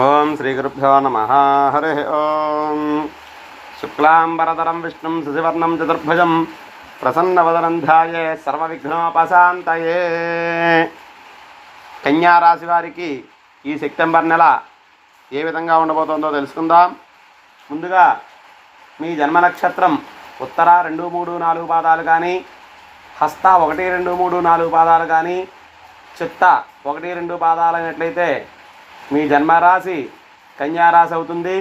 ఓం శ్రీ గురుభ్యో నమ. హరి ఓం. శుక్లాంబరధరం విష్ణుం శశివర్ణం చతుర్భుజం ప్రసన్నవదనం ధ్యాయే సర్వవిఘ్నోపశాంతయే. కన్యా రాశి వారికి ఈ సెప్టెంబర్ నెల ఏ విధంగా ఉండబోతుందో తెలుసుకుందాం. ముందుగా మీ జన్మ నక్షత్రం ఉత్తర రెండు మూడు నాలుగు పాదాలు కానీ హస్త ఒకటి రెండు మూడు నాలుగు పాదాలు కానీ చిత్త ఒకటి రెండు పాదాలు అయినట్లయితే మీ జన్మరాశి కన్యారాశి అవుతుంది.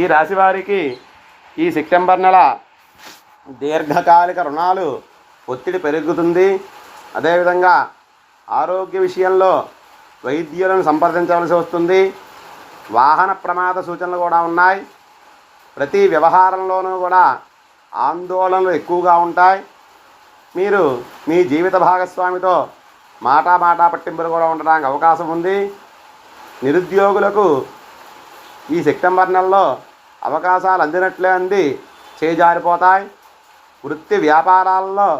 ఈ రాశి వారికి ఈ సెప్టెంబర్ నెల దీర్ఘకాలిక రుణాలు ఒత్తిడి పెరుగుతుంది. అదేవిధంగా ఆరోగ్య విషయంలో వైద్యులను సంప్రదించవలసి వస్తుంది. వాహన ప్రమాద సూచనలు కూడా ఉన్నాయి. ప్రతి వ్యవహారంలోనూ కూడా ఆందోళనలు ఎక్కువగా ఉంటాయి. మీరు మీ జీవిత భాగస్వామితో మాటా మాటా పట్టింపులు కూడా ఉండడానికి అవకాశం ఉంది. నిరుద్యోగులకు ఈ సెప్టెంబర్ నెలలో అవకాశాలు అందినట్లే అంది చేజారిపోతాయి. వృత్తి వ్యాపారాలలో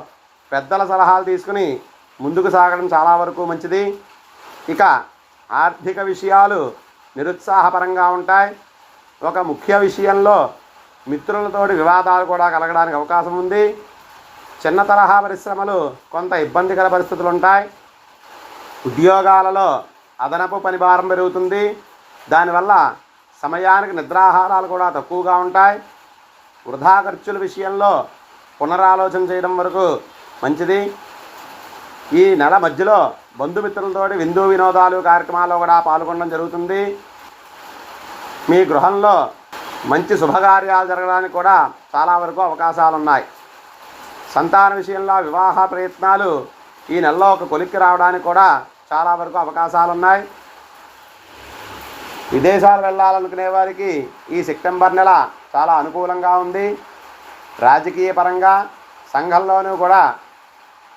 పెద్దల సలహాలు తీసుకుని ముందుకు సాగడం చాలా వరకు మంచిది. ఇక ఆర్థిక విషయాలు నిరుత్సాహపరంగా ఉంటాయి. ఒక ముఖ్య విషయంలో మిత్రులతోటి వివాదాలు కూడా కలగడానికి అవకాశం ఉంది. చిన్న తరహా పరిశ్రమలు కొంత ఇబ్బందికర పరిస్థితులు ఉంటాయి. ఉద్యోగాలలో అదనపు పని భారం పెరుగుతుంది. దానివల్ల సమయానికి నిద్రాహారాలు కూడా తక్కువగా ఉంటాయి. వృధా ఖర్చుల విషయంలో పునరాలోచన చేయడం వరకు మంచిది. ఈ నెల మధ్యలో బంధుమిత్రులతోటి విందు వినోదాలు కార్యక్రమాల్లో కూడా పాల్గొనడం జరుగుతుంది. మీ గృహంలో మంచి శుభకార్యాలు జరగడానికి కూడా చాలా వరకు అవకాశాలు ఉన్నాయి సంతాన విషయంలో వివాహ ప్రయత్నాలు ఈ నెలలో ఒక కొలిక్కి రావడానికి కూడా చాలా వరకు అవకాశాలు ఉన్నాయి విదేశాలు వెళ్ళాలనుకునే వారికి ఈ సెప్టెంబర్ నెల చాలా అనుకూలంగా ఉంది. రాజకీయ పరంగా సంఘంలోనూ కూడా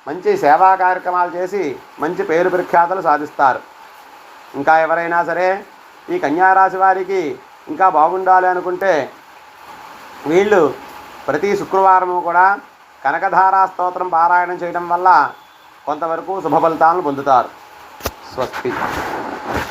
మంచి సేవా కార్యక్రమాలు చేసి మంచి పేరు ప్రఖ్యాతలు సాధిస్తారు. ఇంకా ఎవరైనా సరే ఈ కన్యారాశి వారికి ఇంకా బాగుండాలి అనుకుంటే వీళ్ళు ప్రతి శుక్రవారము కూడా కనకధారా స్తోత్రం పారాయణం చేయడం వల్ల కొంతవరకు శుభ ఫలితాలను పొందుతారు. Brad Pitt.